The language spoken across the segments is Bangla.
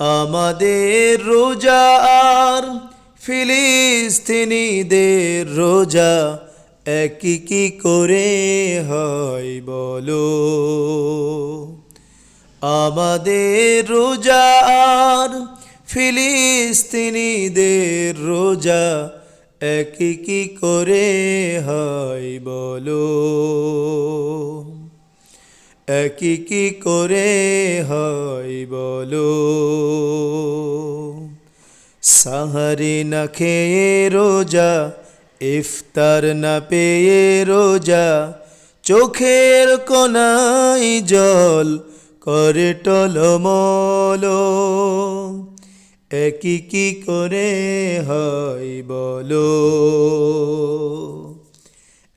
আমাদের রোজা আর ফিলিস্তিনিদের রোজা একই কি করে হয় বলো? আমাদের রোজা আর ফিলিস্তিনিদের রোজা একই কি করে হয় বলো? একই কি করে হয় বলো? সাহারি না খেয়ে রোজা, ইফতার না পেয়ে রোজা, চোখের কোনাই জল করে টলমল একই কি করে হয় বলো?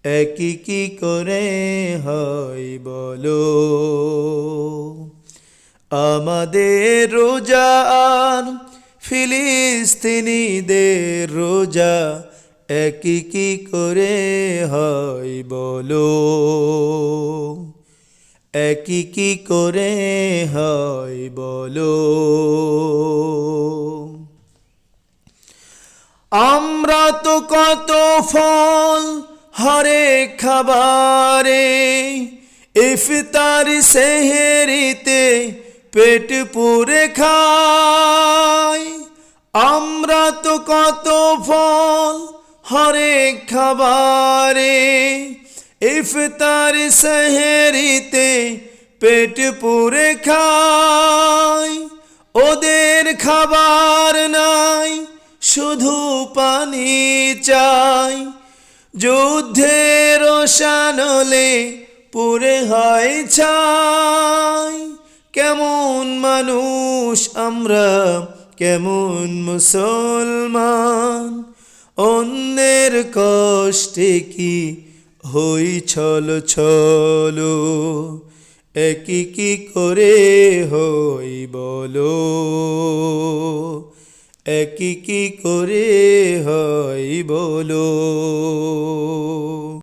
একই কি করে হয় বলো? আমাদের রোজা ফিলিস্তিনিদের রোজা একই কি করে হয় বলো? একই কি করে হয় বলো? আমরা তো কত ফল হরে খাবারে ইফতার সেহেরিতে পেট পুরে খাই আমরা তো কত ফল হরে খাবারে ইফতার সেহেরিতে পেট পুরে খাই ওদের খাবার নাই শুধু পানি চাই যুদ্ধের শানলে পুরে হয় ছাই। কেমন মানুষ আমরা, কেমন মুসলমান। অন্যের কষ্টে কি হই ছল ছলো? একই কি করে হই বলো? একই কি করে হয় বলো?